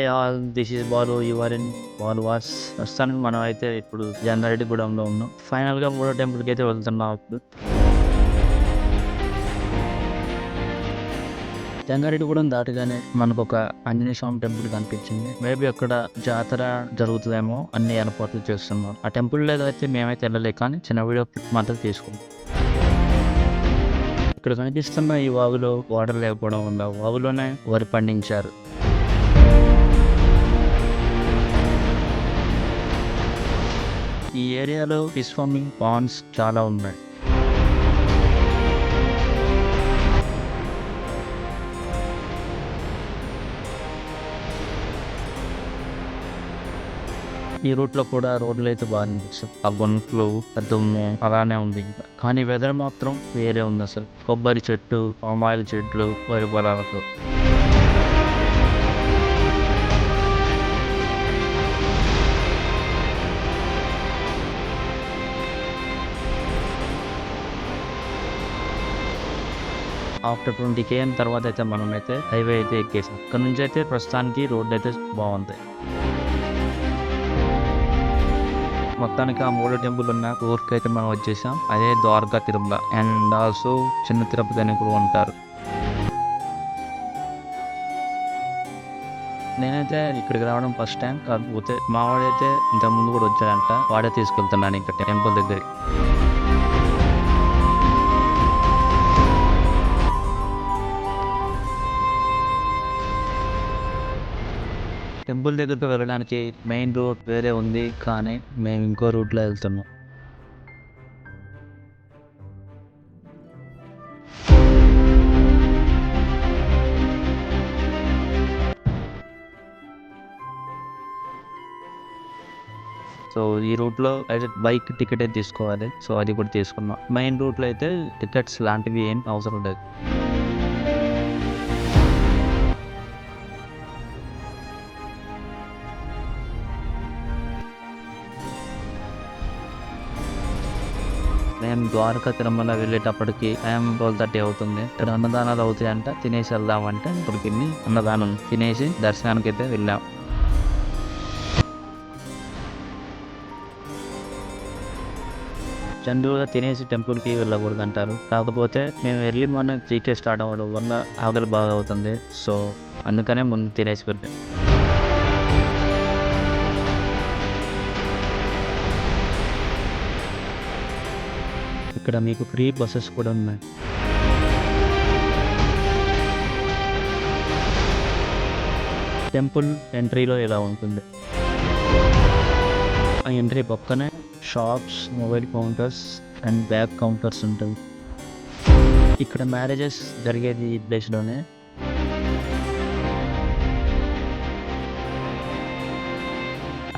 A all this is Balu your in ball was ప్రస్తుతానికి మనం అయితే ఇప్పుడు జన్నారెడ్డిగూడెంలో ఉన్నాం. ఫైనల్గా మూడో టెంపుల్కి అయితే వెళ్తున్నాం ఇప్పుడు జంగారెడ్డిగూడెం దాటగానే మనకు ఒక ఆంజనేయ స్వామి టెంపుల్ కనిపించింది. మేబీ అక్కడ జాతర జరుగుతుందేమో అన్ని ఏర్పాట్లు చేస్తున్నారు. ఆ టెంపుల్ అయితే మేమైతే వెళ్ళలేదు కానీ చిన్న వీడియో మాత్రం తీసుకున్నాం ఇక్కడ కనిపిస్తున్న ఈ వాగులో వాటర్ లేకపోవడం వల్ల వాగులోనే వరి పండించారు. ఈ ఏరియాలో ఫిష్ ఫార్మింగ్ పాండ్స్ చాలా ఉన్నాయి. ఈ రూట్లో కూడా రోడ్లు అయితే బాగా అనిపిస్తుంది ఆ గుంట్లు దుమ్ము అలానే ఉంది కానీ వెదర్ మాత్రం వేరే ఉంది అసలు. కొబ్బరి చెట్టు పామాయిల్ చెట్లు వరి పొలాలతో. ఆఫ్టర్ ట్వంటీ కేఎం తర్వాత అయితే మనం అయితే హైవే అయితే ఎక్కేసాం. ఇక్కడ నుంచి అయితే ప్రస్తుతానికి రోడ్ అయితే బాగుంది మొత్తానికి ఆ మూడు టెంపుల్ ఉన్న ఊరికి అయితే మనం వచ్చేసాం. అదే ద్వారకా తిరుమల అండ్ ఆల్సో చిన్న తిరుపతి అని కూడా ఉంటారు. నేనైతే ఇక్కడికి రావడం ఫస్ట్ టైం కాకపోతే మా వాడైతే ఇంతకుముందు ముందు కూడా వచ్చాడంట. వాడే తీసుకెళ్తున్నాను ఇంకా టెంపుల్ దగ్గరికి. టెంపుల్ దగ్గరకు వెళ్ళడానికి మెయిన్ రోడ్ వేరే ఉంది కానీ మేము ఇంకో రూట్లో వెళ్తున్నాం. సో ఈ రూట్లో అయితే బైక్ టికెట్ అయితే తీసుకోవాలి. సో అది కూడా తీసుకున్నాం. మెయిన్ రూట్లో అయితే టికెట్స్ లాంటివి ఏం అవసరం లేదు. మేము ద్వారక తిరుమల వెళ్ళేటప్పటికి టైం ట్వెల్వ్ థర్టీ అవుతుంది. ఇక్కడ అన్నదానాలు అవుతాయంట తినేసి వెళ్దామంటే ఇప్పటికి అన్నదానం. తినేసి దర్శనానికి అయితే వెళ్ళాం. జనరల్గా తినేసి టెంపుల్కి వెళ్ళకూడదు అంటారు కాకపోతే మేము ఎర్లీ మార్నింగ్ త్రీకే స్టార్ట్ అవ్వడం వల్ల ఆకలి బాగా అవుతుంది. సో అందుకనే ముందు తినేసి వెళ్ళాం. ఇక్కడ మీకు ఫ్రీ బస్సెస్ కూడా ఉన్నాయి. టెంపుల్ ఎంట్రీలో ఇలా ఉంటుంది. ఆ ఎంట్రీ పక్కనే shops mobile counters and bag counters ఉంటాయి. ఇక్కడ మ్యారేజెస్ జరిగేది ఈ ప్లేస్లోనే.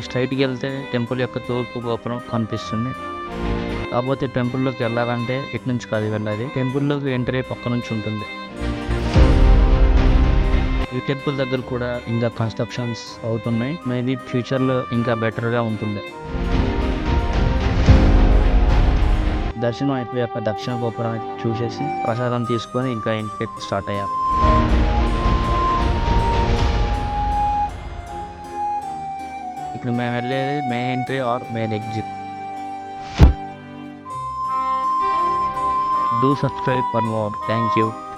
స్ట్రైట్కి వెళ్తే టెంపుల్ యొక్క తూర్పు గోపురం కనిపిస్తుంది. కాకపోతే టెంపుల్లోకి వెళ్ళాలంటే ఇటు నుంచి కాదు వెళ్ళాలి. టెంపుల్లోకి ఎంట్రీ పక్క నుంచి ఉంటుంది. ఈ టెంపుల్ దగ్గర కూడా ఇంకా కన్స్ట్రక్షన్స్ అవుతున్నాయి. మేబీ ఫ్యూచర్లో ఇంకా బెటర్గా ఉంటుంది. దర్శనం అయిపోయాక దక్షిణ గోపురం చూసేసి ప్రసాదం తీసుకొని ఇంకా ఇంటికి స్టార్ట్ అయ్యాం. ఇప్పుడు మేము వెళ్ళేది main entry or main exit do subscribe for more. Thank you.